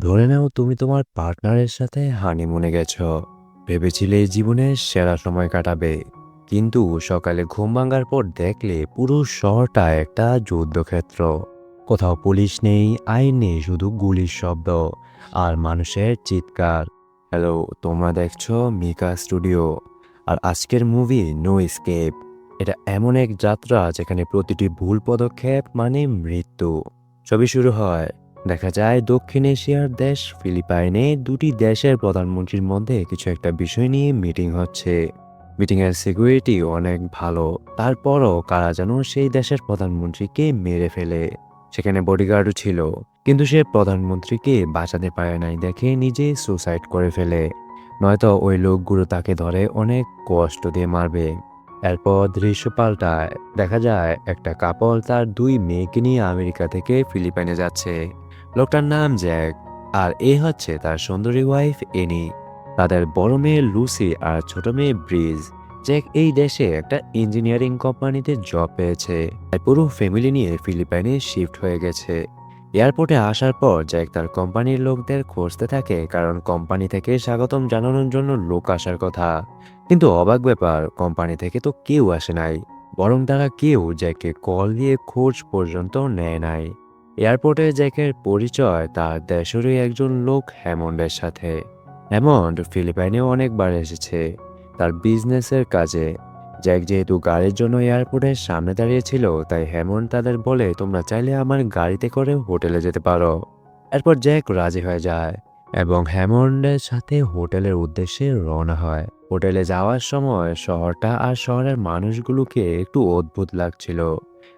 ধরে নাও তুমি তোমার পার্টনারের সাথে হানিমুনে গেছ। ভেবেছিলে জীবনে সেরা সময় কাটাবে। কিন্তু সকালে ঘুম ভাঙার পর দেখলে পুরো শহরটা একটা যুদ্ধক্ষেত্র। কোথাও পুলিশ নেই, আইন নেই, শুধু গুলির শব্দ আর মানুষের চিৎকার। হ্যালো তোমরা দেখছ মিকা স্টুডিও। আর আজকের মুভি নো স্কেপ এটা এমন এক যাত্রা যেখানে প্রতিটি ভুল পদক্ষেপ মানে মৃত্যু। ছবি শুরু হয়। দেখা যায় দক্ষিণ এশিয়ার দেশ ফিলিপাইনে দুটি দেশের প্রধানমন্ত্রীর মধ্যে কিছু একটা বিষয় নিয়ে মিটিং হচ্ছে। মিটিংয়ের সিকিউরিটি অনেক ভালো। তারপরও কারা যেন সেই দেশের প্রধানমন্ত্রীকে মেরে ফেলে। সেখানে বডিগার্ডও ছিল। কিন্তু সে প্রধানমন্ত্রীকে বাঁচাতে পারে নাই দেখে নিজে সুসাইড করে ফেলে। নয়তো ওই লোকগুলো তাকে ধরে অনেক কষ্ট দিয়ে মারবে। এরপর দৃশ্য পাল্টায়। দেখা যায়, একটা কাপল তার দুই মেয়েকে নিয়ে আমেরিকা থেকে ফিলিপাইনে যাচ্ছে। লোকটার নাম জ্যাক, আর এ হচ্ছে তার সুন্দরী ওয়াইফ এনি। তাদের বড় মেয়ে লুসি আর ছোট মেয়ে ব্রিজ। জ্যাক এই দেশে একটা ইঞ্জিনিয়ারিং কোম্পানিতে জব পেয়েছে। পুরো ফ্যামিলি নিয়ে ফিলিপাইনে শিফট হয়ে গেছে। এয়ারপোর্টে আসার পর জ্যাক তার কোম্পানির লোকদের খুঁজতে থাকে, কারণ কোম্পানি থেকে স্বাগতম জানানোর জন্য লোক আসার কথা। কিন্তু অবাক ব্যাপার, কোম্পানি থেকে তো কেউ আসে নাই, বরং তারা কেউ জ্যাককে কল দিয়ে খোঁজ পর্যন্ত নেয় নাই। এয়ারপোর্টে জ্যাকের পরিচয় তার দেশেরই একজন লোক হ্যামন্ডের সাথে। হ্যামন্ড ফিলিপাইনেও অনেকবার এসেছে। তার বিজনেসের কাজে জ্যাক যেহেতু গাড়ির জন্য এয়ারপোর্টের সামনে দাঁড়িয়েছিল তাই হ্যামন্ড তাদের বলে, তোমরা চাইলে আমার গাড়িতে করে হোটেলে যেতে পারো। এরপর জ্যাক রাজি হয়ে যায় এবং হ্যামন্ডের সাথে হোটেলের উদ্দেশ্যে রওনা হয়। হোটেলে যাওয়ার সময় শহরটা আর শহরের মানুষগুলোকে একটু অদ্ভুত লাগছিল।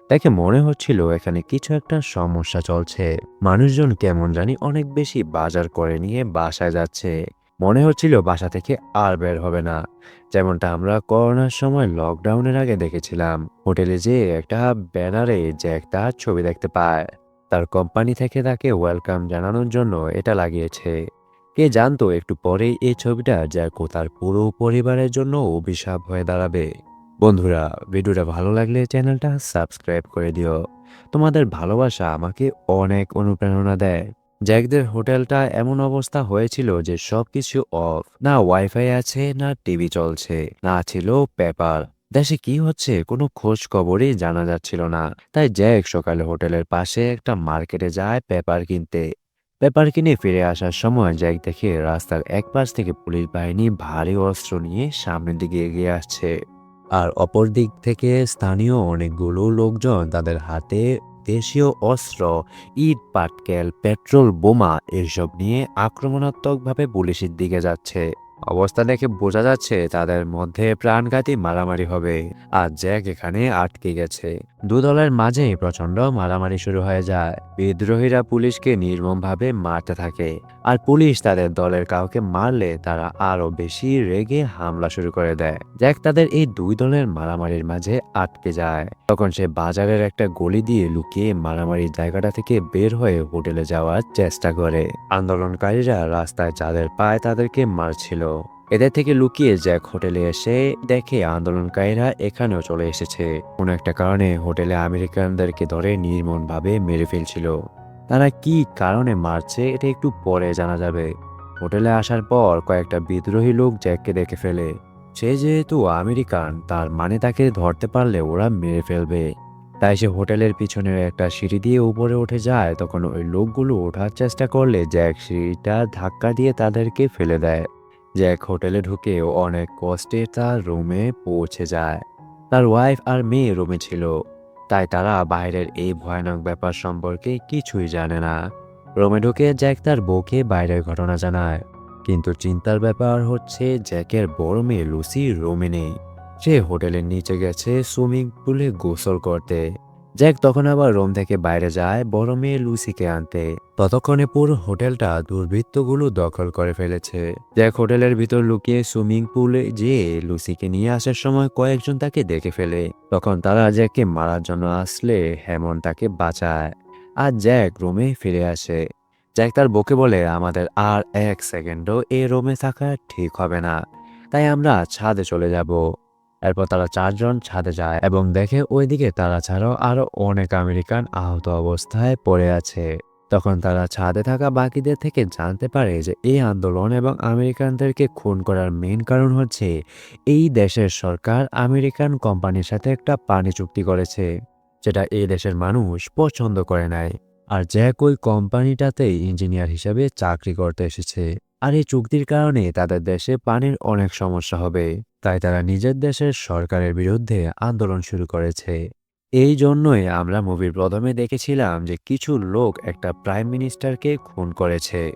দেখে মনে হচ্ছিল এখানে কিছু একটা সমস্যা চলছে। মানুষজন কেমন জানি অনেক বেশি বাজার করে নিয়ে বাসায় যাচ্ছে। মনে হচ্ছিল বাসা থেকে আর বের হবে না। যেমনটা আমরা করোনার সময় লকডাউনের আগে দেখেছিলাম। হোটেলে যে একটা ব্যানারে যে একটা ছবি দেখতে পায়। তার কোম্পানি থেকে তাকে ওয়েলকাম জানানোর জন্য এটা লাগিয়েছে। কে জানতো একটু পরেই এই ছবিটা জ্যাকো তার পুরো পরিবারের জন্য অভিশাপ হয়ে দাঁড়াবে। বন্ধুরা, ভিডিওটা ভালো লাগলে চ্যানেলটা সাবস্ক্রাইব করে দিও। তোমাদের ভালোবাসা আমাকে অনেক অনুপ্রেরণা দেয়। জ্যাকদের হোটেলটা এমন অবস্থা হয়েছিল যে সবকিছু অফ। না ওয়াইফাই আছে, না টিভি চলছে, না ছিল পেপার। দেশে কি হচ্ছে কোনো খোঁজ খবরই জানা যাচ্ছিল না। তাই জ্যাক সকালে হোটেলের পাশে একটা মার্কেটে যায় পেপার কিনতে। পেপার কিনে ফিরে আসার সময় জ্যাক দেখে রাস্তার এক পাশ থেকে পুলিশ বাহিনী ভারী অস্ত্র নিয়ে সামনের দিকে এগিয়ে আসছে। আর অপর দিক থেকে স্থানীয় অনেকগুলো লোকজন তাদের হাতে দেশীয় অস্ত্র, ইট, পাটকেল, পেট্রোল, বোমা এসব নিয়ে আক্রমণাত্মকভাবে পুলিশের দিকে যাচ্ছে। অবস্থা দেখে বোঝা যাচ্ছে তাদের মধ্যে প্রাণঘাতী মারামারি হবে। আর জ্যাক এখানে আটকে গেছে। দু দলের মাঝে প্রচণ্ড মারামারি শুরু হয়ে যায়। বিদ্রোহীরা পুলিশকে নির্মমভাবে মারতে থাকে। আর পুলিশ তাদের দলের কাউকে মারলে তারা আরও বেশি রেগে হামলা শুরু করে দেয়। জ্যাক তাদের এই দুই দলের মারামারির মাঝে আটকে যায়। তখন সে বাজারের একটা গলি দিয়ে লুকিয়ে মারামারির জায়গাটা থেকে বের হয়ে হোটেলে যাওয়ার চেষ্টা করে। আন্দোলনকারীরা রাস্তায় যাদের পায় তাদেরকে মারছিল। এদের থেকে লুকিয়ে জ্যাক হোটেলে এসে দেখে আন্দোলনকারীরা এখানেও চলে এসেছে। কোনো একটা কারণে হোটেলে আমেরিকানদেরকে ধরে নির্মমভাবে মেরে ফেলছিল। তারা কি কারণে মারছে এটা একটু পরে জানা যাবে। হোটেলে আসার পর কয়েকটা বিদ্রোহী লোক জ্যাককে দেখে ফেলে। সে যেহেতু আমেরিকান, তার মানে তাকে ধরতে পারলে ওরা মেরে ফেলবে। তাই সে হোটেলের পিছনে একটা সিঁড়ি দিয়ে উপরে উঠে যায়, তখন ওই লোকগুলো ওঠার চেষ্টা করলে জ্যাক সিঁড়িটা ধাক্কা দিয়ে তাদেরকে ফেলে দেয়। জ্যাক হোটেলে ঢুকে অনেক কষ্টে তার রুমে পৌঁছে যায়। তার ওয়াইফ আর মেয়ে রুমে ছিল। তাই তারা বাইরের এই ভয়ানক ব্যাপার সম্পর্কে কিছুই জানে না। রোমেডোকে ঢুকে জ্যাক তার বউকে বাইরের ঘটনা জানায়। কিন্তু চিন্তার ব্যাপার হচ্ছে জ্যাকের বড় মেয়ে লুসি রোমে নেই। সে হোটেলের নিচে গেছে সুইমিং পুলে গোসল করতে। জ্যাক তখন আবার রোম থেকে বাইরে যায় বড় মেয়ে লুসিকে আনতে। ততক্ষণে পুরো হোটেলটা দুর্বৃত্তগুলো দখল করে ফেলেছে। জ্যাক হোটেলের ভিতর লুকিয়ে সুইমিং পুলে যেয়ে লুসিকে নিয়ে আসার সময় কয়েকজন তাকে দেখে ফেলে। তখন তারা জ্যাককে মারার জন্য আসলে হেমন তাকে বাঁচায়। আর জ্যাক রোমে ফিরে আসে। জ্যাক তার বকে বলে, আমাদের আর এক সেকেন্ডও এই রুমে থাকা ঠিক হবে না। তাই আমরা ছাদে চলে যাব। এরপর তারা চারজন ছাদে যায় এবং দেখে ওইদিকে তারা ছাড়াও আরও অনেক আমেরিকান আহত অবস্থায় পড়ে আছে। তখন তারা ছাদে থাকা বাকিদের থেকে জানতে পারে যে এই আন্দোলন এবং আমেরিকানদেরকে খুন করার মেন কারণ হচ্ছে এই দেশের সরকার আমেরিকান কোম্পানির সাথে একটা পানি চুক্তি করেছে, যেটা এই দেশের মানুষ পছন্দ করে নাই। আর জ্যাক ওই কোম্পানিটাতে ইঞ্জিনিয়ার হিসেবে চাকরি করতে এসেছে। আর এই চুক্তির কারণে তাদের দেশে পানির অনেক সমস্যা হবে। তাই তারা নিজের দেশের সরকারের বিরুদ্ধে আন্দোলন শুরু করেছে। এই জন্যই আমরা মুভির প্রথমে দেখেছিলাম যে কিছু লোক একটা প্রাইম মিনিস্টারকে খুন করেছে।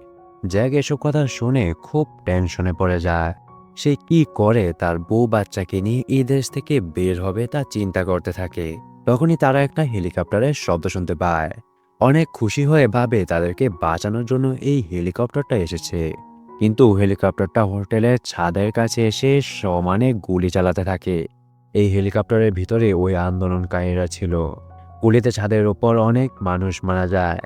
জ্যাক এসব কথা শুনে খুব টেনশনে পড়ে যায়। সে কি করে তার বউ বাচ্চাকে নিয়ে এই দেশ থেকে বের হবে তা চিন্তা করতে থাকে। তখনই তারা একটা হেলিকপ্টারের শব্দ শুনতে পায়। অনেক খুশি হয়ে ভাবে তাদেরকে বাঁচানোর জন্য এই হেলিকপ্টারটা এসেছে। কিন্তু হেলিকপ্টারটা হোটেলের ছাদের কাছে এসে সমানে গুলি চালাতে থাকে। এই হেলিকপ্টারের ভিতরে ওই আন্দোলনকারীরা ছিল। গুলিতে ছাদের ওপর অনেক মানুষ মারা যায়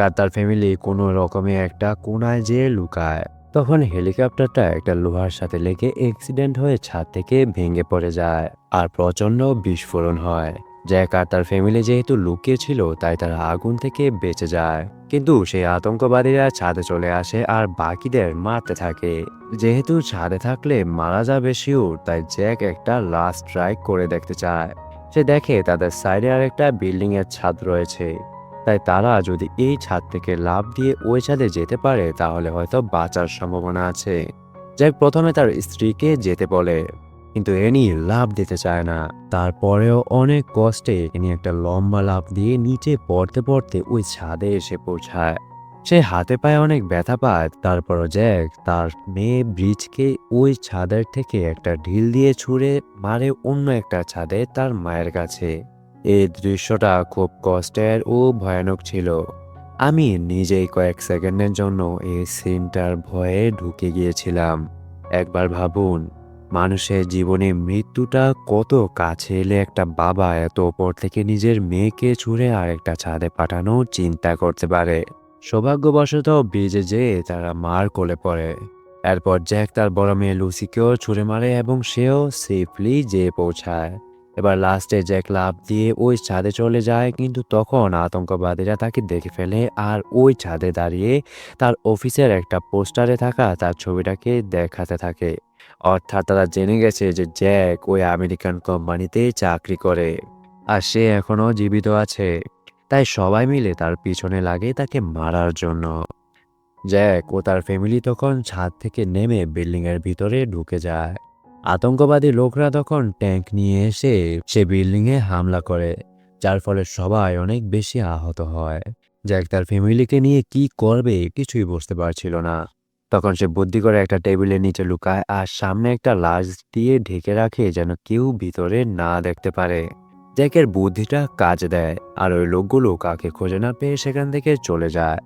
আর তার ফ্যামিলি কোনো রকমে একটা কোনায় যেয়ে লুকায়। তখন হেলিকপ্টারটা একটা লোহার সাথে লেগে অ্যাক্সিডেন্ট হয়ে ছাদ থেকে ভেঙে পড়ে যায় আর প্রচণ্ড বিস্ফোরণ হয়। জ্যাক আর তার ফ্যামিলি যেহেতু লুকিয়ে ছিল, তাই তারা আগুন থেকে বেঁচে যায়। কিন্তু সেই আতঙ্কবাদীরা ছাদে চলে আসে আর বাকিদের মারতে থাকে। যেহেতু ছাদে থাকলে মারা যাবে শিওর, তাই জ্যাক একটা লাস্ট ট্রাই করে দেখতে চায়। সে দেখে তাদের সাইডে আর একটা বিল্ডিং এর ছাদ রয়েছে। তাই তারা যদি এই ছাদ থেকে লাভ দিয়ে ওই ছাদে যেতে পারে, তাহলে হয়তো বাঁচার সম্ভাবনা আছে। জ্যাক প্রথমে তার স্ত্রীকে যেতে বলে। কিন্তু এনি লাভ দিতে চায় না। তারপরেও অনেক কষ্টে এনি একটা লম্বা লাভ দিয়ে নিচে পড়তে পড়তে ওই ছাদে এসে পৌঁছায়। সে হাতে পায়ে অনেক ব্যথা পায়, তারপরও জ্যাক তার মেয়ে ব্রিজকে ওই ছাদের থেকে একটা ঢিল দিয়ে ছুঁড়ে মারে অন্য একটা ছাদে তার মায়ের কাছে। এই দৃশ্যটা খুব কষ্টের ও ভয়ানক ছিল। আমি নিজেই কয়েক সেকেন্ডের জন্য এই সিনটার ভয়ে ঢুকে গিয়েছিলাম। একবার ভাবুন মানুষের জীবনে মৃত্যুটা কত কাছে এলে একটা বাবা এত ওপর থেকে নিজের মেয়েকে ছুঁড়ে আর একটা ছাদে পাঠানো চিন্তা করতে পারে। সৌভাগ্যবশত বেজে যেয়ে তারা মার কোলে পড়ে। এরপর জ্যাক তার বড় মেয়ে লুসিকেও ছুঁড়ে মারে এবং সেও সেফলি যেয়ে পৌঁছায়। এবার লাস্টে জ্যাক লাভ দিয়ে ওই ছাদে চলে যায়, কিন্তু তখন আতঙ্কবাদীরা তাকে দেখে ফেলে আর ওই ছাদে দাঁড়িয়ে তার অফিসের একটা পোস্টারে থাকা তার ছবিটাকে দেখাতে থাকে। অর্থাৎ তারা জেনে গেছে যে জ্যাক ওই আমেরিকান কোম্পানিতে চাকরি করে আর সে এখনও জীবিত আছে। তাই সবাই মিলে তার পিছনে লাগে তাকে মারার জন্য। জ্যাক ও তার ফ্যামিলি তখন ছাদ থেকে নেমে বিল্ডিং এর ভিতরে ঢুকে যায়। আতঙ্কবাদী লোকরা তখন ট্যাঙ্ক নিয়ে এসে সে বিল্ডিং এ হামলা করে, যার ফলে সবাই অনেক বেশি আহত হয়। জ্যাক তার ফ্যামিলিকে নিয়ে কি করবে কিছুই বুঝতে পারছিল না। তখন সে বুদ্ধি করে একটা টেবিলের নিচে লুকায় আর সামনে একটা লাশ দিয়ে ঢেকে রাখে যেন কেউ ভিতরে না দেখতে পারে। জ্যাকের বুদ্ধিটা কাজ দেয় আর ওই লোকগুলো কাকে খোঁজে না পেয়ে সেখান থেকে চলে যায়।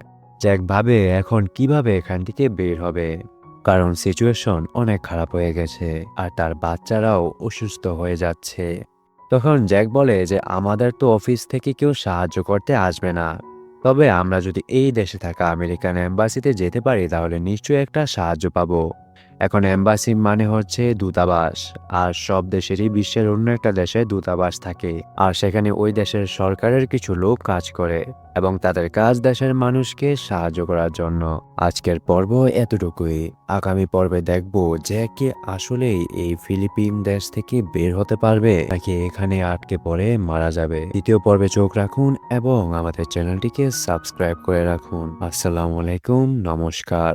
জ্যাক ভাবে এখন কীভাবে এখান থেকে বের হবে? কারণ সিচুয়েশন অনেক খারাপ হয়ে গেছে আর তার বাচ্চারাও অসুস্থ হয়ে যাচ্ছে। তখন জ্যাক বলে যে, আমাদের তো অফিস থেকে কেউ সাহায্য করতে আসবে না। তবে আমরা যদি এই দেশে থাকা আমেরিকান এম্বাসিতে যেতে পারি, তাহলে নিশ্চয়ই একটা সাহায্য পাবো। এখন এম্বাসি মানে হচ্ছে দূতাবাস, আর সব দেশেরই বিশ্বের অন্য একটা দেশে দূতাবাস থাকে। আর সেখানে ওই দেশের সরকারের কিছু লোক কাজ করে, এবং তাদের কাজ দেশের মানুষকে সাহায্য করার জন্য। আজকের পর্ব এতটুকুই। আগামী পর্বে দেখব যে কে আসলেই এই ফিলিপিন দেশ থেকে বের হতে পারবে, নাকি এখানে আটকে পড়ে মারা যাবে। দ্বিতীয় পর্বে চোখ রাখুন, এবং আমাদের চ্যানেলটিকে সাবস্ক্রাইব করে রাখুন। আসসালামু আলাইকুম, নমস্কার।